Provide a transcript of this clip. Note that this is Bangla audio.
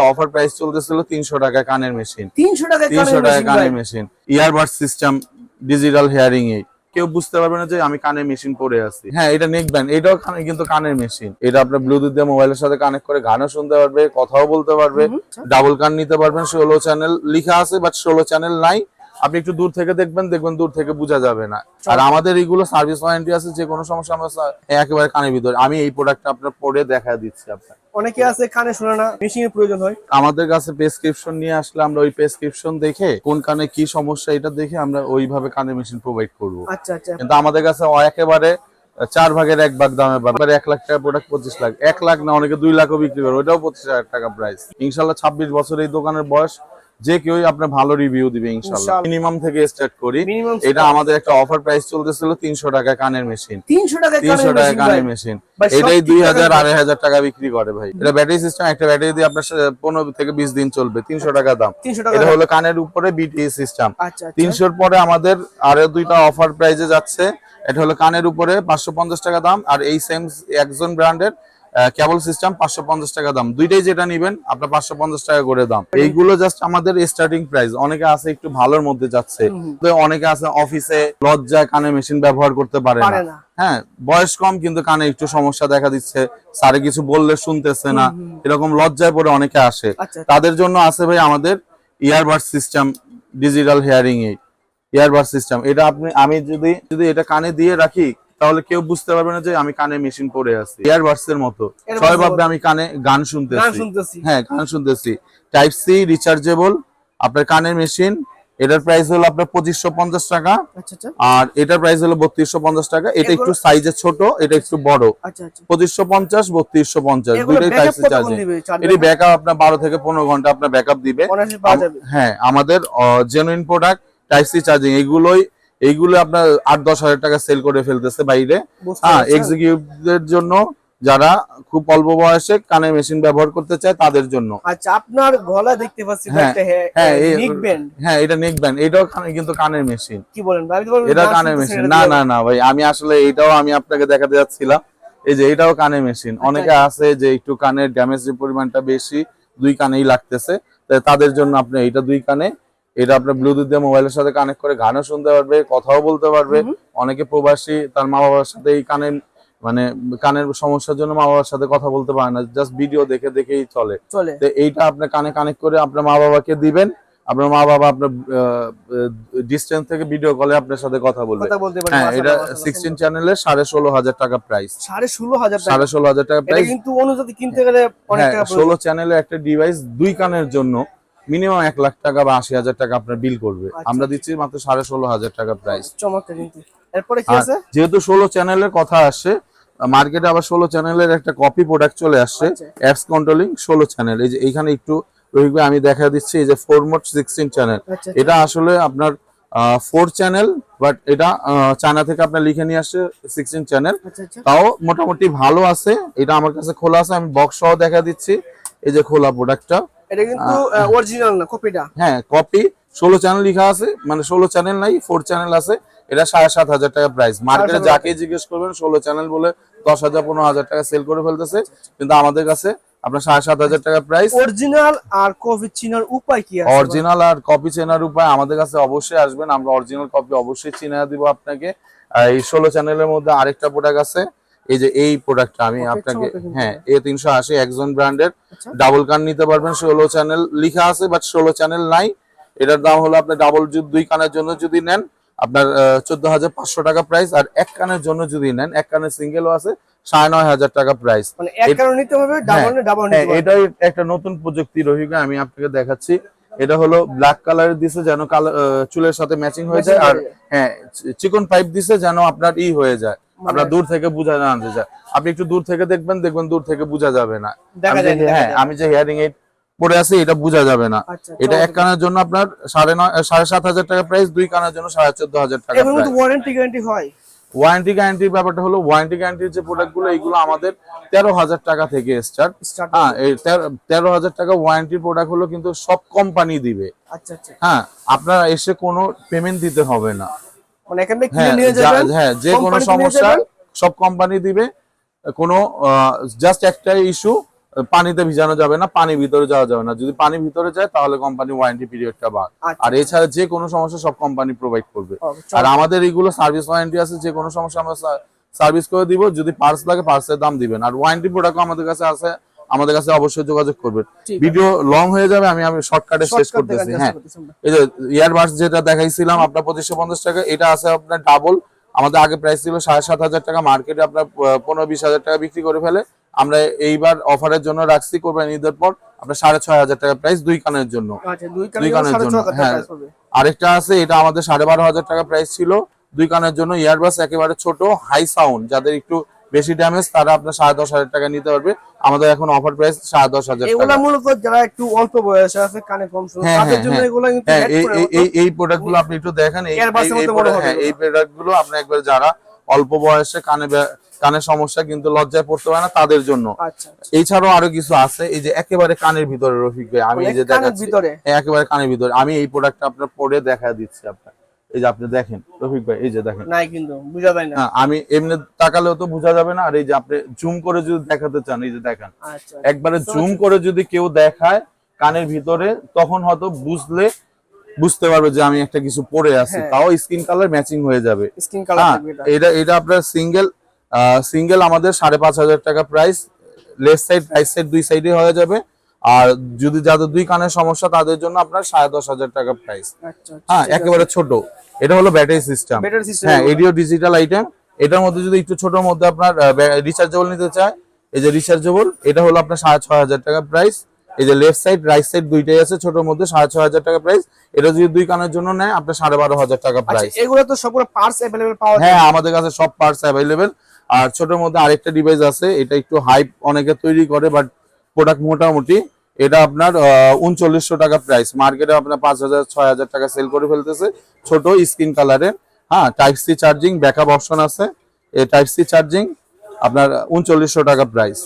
একটা অফার প্রাইস চলতেছিল তিনশো টাকা কানের মেশিন। তিনশো টাকা তিনশো টাকা কানের machine. Earbud system digital hearing aid কেউ বুঝতে পারবে না যে আমি কানের মেশিন পরে আছি। হ্যাঁ এটা নেক ব্যান্ড এটাও কানে- কিন্তু কানের মেশিন। এটা আপনার ব্লুটুথ দিয়ে মোবাইলের সাথে কানেক্ট করে গানও শুনতে পারবে কথাও বলতে পারবে ডাবল কান নিতে পারবেন ষোলো চ্যানেল লিখা আছে বাট ষোলো চ্যানেল নাই। আপনি একটু দূর থেকে দেখবেন দেখবেন দূর থেকে বোঝা যাবে না। আর আমাদের এইগুলো সার্ভিস ওয়ারেন্টি আছে যে কোনো সমস্যা আমরা একেবারে কানের ভিতরে। আমি এই প্রোডাক্টটা আপনার পরে দেখা দিচ্ছি আপনার অনেকে আছে কানে শোনে না মেশিন এর প্রয়োজন হয়। আমাদের কাছে প্রেসক্রিপশন নিয়ে আসলে আমরা ওই প্রেসক্রিপশন দেখে কোন কানে কি সমস্যা এটা দেখে আমরা ওইভাবে মেশিন প্রোভাইড করব। আচ্ছা আচ্ছা। কিন্তু আমাদের কাছে একেবারে চার ভাগের এক ভাগ দামে পাবে। এক লাখ টাকা প্রোডাক্ট পঁচিশ লাখ। এক লাখ না অনেকে দুই লাখও বিক্রি করে ওটাও পঁচিশ হাজার টাকা প্রাইস ইনশাল্লাহ ছাব্বিশ বছর এই দোকানের বয়স। যে কেউই আপনার ভালো রিভিউ দিবে ইনশাল্লাহ ইনশাআল্লাহ। মিনিমাম থেকে স্টার্ট করি। এটা আমাদের একটা অফার প্রাইস চলতেছিল তিনশো টাকা কানের মেশিন তিনশো টাকা তিনশো টাকা কানের মেশিন এটাই ঠিক দুই টাকা হাজার আড়াই হাজার টাকা বিক্রি করে ভাই। এটা ব্যাটারি সিস্টেম একটা ব্যাটারি দিয়ে আপনার সা- পনেরো থেকে বিশ দিন চলবে। তিনশো টাকা দাম। এটা হলো কানের উপরে বিটি সিস্টেম আচ্ছা আচ্ছা। তিনশোর পরে আমাদের আরও দুইটা অফার প্রাইজে যাচ্ছে। এটা হলো কানের উপরে পাঁচশো পঞ্চাশ টাকা দাম। আর এই সেম একজন ব্র্যান্ডের কেবল সিস্টেম পাঁচশো পঞ্চাশ টাকা দাম। দুইটাই যেটা নিবেন আপনার পাঁচশো পঞ্চাশ টাকা করে দাম। এইগুলো জাস্ট আমাদের স্টার্টিং প্রাইস অনেকে আছে একটু ভালোর মধ্যে যাচ্ছে। অনেকে আছে অফিসে লজ্জায় কানে মেশিন ব্যবহার করতে পারে পারে না। হ্যাঁ বয়স কম কিন্তু কানে একটু সমস্যা দেখা দিচ্ছে। স্যারে কিছু বললে শুনতেছে না। এরকম লজ্জায় পড়ে অনেকে আসে। আচ্ছা তাদের জন্য আছে ভাই আমাদের earbud system digital hearing aid earbud system এটা আপনি আমি যদি যদি এটা কানে দিয়ে রাখি তাহলে কেউ বুঝতে পারবে না যে আমি কানে মেশিন পরে আছি। ইয়ারবাডস এর মতো। সবাই ভাববে আমি কানে গান শুনতেছি। হ্যাঁ গান শুনতেছি। টাইপ সি রিচার্জেবল আপনার কানের মেশিন। এটার প্রাইস হলো আপনার পঁচিশশো পঞ্চাশ টাকা। আচ্ছা আচ্ছা। আর এটার প্রাইস হলো বত্রিশশো পঞ্চাশ টাকা। এটা একটু সাইজে ছোট এটা একটু বড়। আচ্ছা পঁচিশশো পঞ্চাশ বত্রিশশো পঞ্চাশ দুইটাই টাইপ সি চার্জে এটি ব্যাকআপ আপনার বারো থেকে পনেরো ঘণ্টা আপনার ব্যাকআপ দিবে। হ্যাঁ আমাদের genuine product type C charging এগুলোই এইগুলো আপনার আট দশ হাজার টাকা সেল করে ফেলতেছে বাইরে। হ্যাঁ? এক্সিকিউটিভদের জন্য যারা খুব অল্প বয়সে কানে মেশিন ব্যবহার করতে চায় তাদের জন্য। আচ্ছা আপনার গলা দেখতে পাচ্ছি হ্যাঁ, হ্যাঁ, হ্যাঁ এটা নেক ব্যান্ড এটাও কানে- কিন্তু কানের মেশিন কি বলেন ভাই? এটা কানের মেশিন না না না ভাই আমি আসলে এটাও আমি আপনাকে দেখাতে যাচ্ছিলাম। এই যে এটাও কানের মেশিন আচ্ছা। অনেকে আছে যে একটু কানের ড্যামেজের পরিমাণটা বেশি দুই কানেই লাগতেছে। তাদের জন্য আপনি এটা দুই কানে এটা আপনার ব্লুটুথ দিয়ে মোবাইলের সাথে কানেক্ট করে গানও শুনতে পারবে কথাও বলতে পারবে। অনেকে প্রবাসী তার মা বাবার সাথে এই কানের মানে কানের সমস্যার জন্য মা বাবার সাথে কথা বলতে পারে না জাস্ট ভিডিও দেখে দেখেই চলে। তো এইটা আপনি কানে কানেক্ট করে আপনার মা বাবাকে দিবেন আপনার মা বাবা আপনার ডিস্টেন্স থেকে ভিডিও কলে আপনার সাথে কথা বলবে। হ্যাঁ এটা সিক্সটিন চ্যানেলের সাড়ে ষোলো হাজার টাকা প্রাইস সাড়ে ষোলো হাজার টাকা। সাড়ে ষোলো হাজার টাকা এটা প্রাইস কিন্তু অনুযায়ী কিনতে গেলে অনেক হ্যাঁ। ষোলো চ্যানেলের একটা ডিভাইস দুই কানের জন্য মিনিমাম এক লাখ টাকা বা আশি হাজার টাকা আপনার বিল করবে। আচ্ছা, আমরা দিচ্ছি মাত্র সাড়ে ষোলো হাজার টাকা প্রাইস এরপরে কি আছে? যেহেতু ষোলো চ্যানেলের কথা আসছে মার্কেটে আবার ষোলো চ্যানেলের একটা কপি প্রোডাক্ট চলে আসছে আচ্ছা। অ্যাপস কন্ট্রোলিং ষোলো চ্যানেল এই যে এইখানে একটু ভাই আমি দেখা দিচ্ছি এই যে ফোর মোট সিক্সটিন চ্যানেল আচ্ছা আচ্ছা। এটা আসলে আপনার ফোর চ্যানেল বাট এটা চায়না থেকে আপনার লিখে নিয়ে আসছে সিক্সটিন চ্যানেল আচ্ছা আচ্ছা। তাও মোটামুটি ভালো আছে। এটা আমার কাছে খোলা আছে আমি বক্স সহ দেখা দিচ্ছি। এই যে খোলা প্রোডাক্টটা এটা কিন্তু অরিজিনাল না কপিটা হ্যাঁ কপি ষোলো চ্যানেল লেখা আছে মানে ষোলো চ্যানেল নাই ফোর চ্যানেল আছে। এটা সাড়ে সাত হাজার টাকা প্রাইস মার্কেটে যাকে জিজ্ঞেস করবেন ষোলো চ্যানেল বলে দশ হাজার পনেরো হাজার টাকা সেল করে ফেলতেছে। কিন্তু আমাদের কাছে আপনার সাড়ে সাত হাজার টাকা প্রাইস অরিজিনাল আর কপি চিনার উপায় কি অরিজিনাল আর কপি চেনার উপায় আমাদের কাছে অবশ্যই আসবেন। আমরা অরিজিনাল কপি অবশ্যই চিনা দিব আপনাকে। এই ষোলো চ্যানেলের মধ্যে আরেকটা প্রোডাক্ট আছে এই যে এই প্রোডাক্টটা আমি আপনাকে হ্যাঁ এ তিনশো আশি একজন ব্র্যান্ডের। ডাবল কান নিতে পারবেন ষোলো চ্যানেল লিখা আছে বাট ষোলো চ্যানেল নাই। এটার দাম হলো আপনি ডাবল দুই কানের জন্য যদি নেন আপনার চোদ্দ হাজার পাঁচশো টাকা প্রাইস আর এক কানের জন্য যদি নেন এক কানের সিঙ্গেলও আছে সাড়ে নয় হাজার টাকা প্রাইস মানে হ্যাঁ হবে। এটাই একটা নতুন প্রযুক্তি রহিকা আমি আপনাকে দেখাচ্ছি। এটা হলো ব্ল্যাক কালারের দিছে যেন চুলের সাথে ম্যাচিং হয়ে যায় আর হ্যাঁ চিকন পাইপ দিছে যেন আপনার ই হয়ে যায়। আপনার দূর থেকে বোঝা জানতে যায় আপনি একটু দূর থেকে দেখবেন দেখবেন দূর থেকে বোঝা যাবে না। হ্যাঁ আমি যে হেয়ারিং এইড পরে আছি এটা বোঝা যাবে না। আচ্ছা এটা এক। কানের জন্য আপনার সাড়ে নয় সাড়ে সাত হাজার টাকা প্রাইস দুই কানের জন্য সাড়ে চোদ্দ হাজার টাকা ওয়ারেন্টি গ্যারান্টি হয়। ওয়ারেন্টি গ্যারান্টির ব্যাপারটা হলো ওয়ারেন্টি গ্যারান্টির যে প্রোডাক্টগুলো এইগুলো আমাদের তেরো হাজার টাকা থেকে স্টার্ট হ্যাঁ তেরো- হাজার টাকা ওয়ারেন্টির প্রোডাক্ট হলো কিন্তু সব কোম্পানি দিবে। আচ্ছা আচ্ছা। হ্যাঁ আপনারা এসে কোনো পেমেন্ট দিতে হবে না। মানে এখান থেকে কিনে হ্যাঁ নিয়ে যাবেন হ্যাঁ যে কোনো সমস্যা সব কোম্পানি দিবে। কোনো জাস্ট একটা ইস্যু পানিতে ভিজানো যাবে না পানি ভিতরে যাওয়া যাবে না। যদি পানি ভিতরে যায় তাহলে কোম্পানি ওয়ারেন্টি পিরিয়ডটা বাদ। আচ্ছা। আর এছাড়া যে কোনো সমস্যা সব কোম্পানি প্রোভাইড করবে। আর আমাদের এইগুলো সার্ভিস ওয়ারেন্টি আছে যে কোনো সমস্যা আমরা সার্ভিস করে দিব। যদি পার্স লাগে পার্সের দাম দিবেন। আর ওয়ারেন্টি প্রোডাক্ট আমাদের কাছে আছে আমাদের কাছে অবশ্যই যোগাযোগ করবেন ভিডিও লং হয়ে যাবে আমি আমি শর্টকাটে শেষ করতেছি হ্যাঁ। এই যে ইয়ারবাডস যেটা দেখাইছিলাম আপনার পঁচিশশো পঞ্চাশ টাকা এটা আছে আপনার ডাবল আমাদের আগে প্রাইস ছিল সাড়ে সাত হাজার টাকা মার্কেটে আপনার পনেরো বিশ হাজার টাকা বিক্রি করে ফেলে। আমরা এইবার অফারের জন্য রাখছি করবেন ঈদের পর আপনার সাড়ে ছয় হাজার টাকা প্রাইস দুই কানের জন্য। আচ্ছা দুই কানের জন্য, হ্যাঁ। আরেকটা আছে এটা আমাদের সাড়ে বারো হাজার টাকা প্রাইস ছিল। দুই কানের জন্য ইয়ারবাস একেবারে ছোট হাই সাউন্ড যাদের একটু বেশি ড্যামেজ তারা আপনার সাড়ে দশ হাজার টাকা নিতে পারবে। আমাদের এখন অফার প্রাইস সাড়ে দশ হাজার এগুলা মূলত যারা একটু অল্প বয়সে আছে কানে কম হ্যাঁ, তাদের হ্যাঁ, জন্য হ্যাঁ। কিন্তু এই এই- প্রোডাক্টগুলো আপনি একটু দেখেন এই এই- প্রোডাক্টগুলো আপনি একবার যারা অল্প বয়সে কানে কানের সমস্যা কিন্তু লজ্জায় পড়তে পারে না তাদের জন্য। আচ্ছা আচ্ছা। এছাড়াও আরও কিছু আছে এই যে একেবারে কানের ভিতরে রফিক ভাই আমি এই যে দেখাচ্ছি। একেবারে কানের ভিতরে। আমি এই প্রোডাক্টটা আপনার পরে দেখা দিচ্ছি আপনার এই যে আপনি দেখেন রফিক ভাই এই যে দেখেন। নাই কিন্তু বুঝা যায় না। আমি এমনি তাকালেও তো বোঝা যাবে না আর এই যে আপনি জুম করে যদি দেখাতে চান এই যে দেখেন। আচ্ছা একবারে জুম করে যদি কেউ দেখায় কানের ভিতরে তখন হয়তো বুঝলে বুঝতে পারবে যে আমি একটা কিছু পরে আছি। হ্যাঁ। তাও স্কিন কালার ম্যাচিং হয়ে যাবে। স্কিন কালার হ্যাঁ এটা। এটা এটা আপনার সিঙ্গেল সিঙ্গেল আমাদের সাড়ে পাঁচ হাজার টাকা price left side right side দুই সাইডে হয়ে যাবে। আর যদি যাদের দুই কানের সমস্যা তাদের জন্য আপনার সাড়ে দশ হাজার টাকা প্রাইস আচ্ছা, আচ্ছা, হ্যাঁ একেবারে ছোট। এটা হলো ব্যাটারি সিস্টেম হ্যাঁ এডিও ডিজিটাল আইটেম এটার মধ্যে যদি একটু ছোট মধ্যে আপনার রিচার্জেবল নিতে চায় এই যে রিচার্জেবল এটা হলো আপনার সাড়ে ছয় হাজার টাকা প্রাইস এই যে লেফট সাইড রাইট সাইড দুইটাই আছে ছোটর মধ্যে সাড়ে ছয় হাজার টাকা প্রাইস এটা যদি দুই কানের জন্য নেয় আপনার সাড়ে বারো হাজার টাকা আচ্ছা, প্রাইস এগুলো তো সব পার্টস অ্যাভেলেবেল পাওয়া যায়। হ্যাঁ আমাদের কাছে সব পার্টস অ্যাভেলেবেল আর ছোটর মধ্যে আরেকটা ডিভাইস আছে এটা একটু হাইপ অনেকে তৈরি করে বাট প্রোডাক্ট মোটামুটি, এটা আপনার উনচল্লিশশো টাকা প্রাইস মার্কেটে আপনার পাঁচ হাজার, ছয় হাজার টাকা সেল করে ফেলতেছে। ছোট স্ক্রিন কালারের হ্যাঁ type C charging backup option আছে। এই টাইপ সি চার্জিং আপনার উনচল্লিশশো টাকা প্রাইস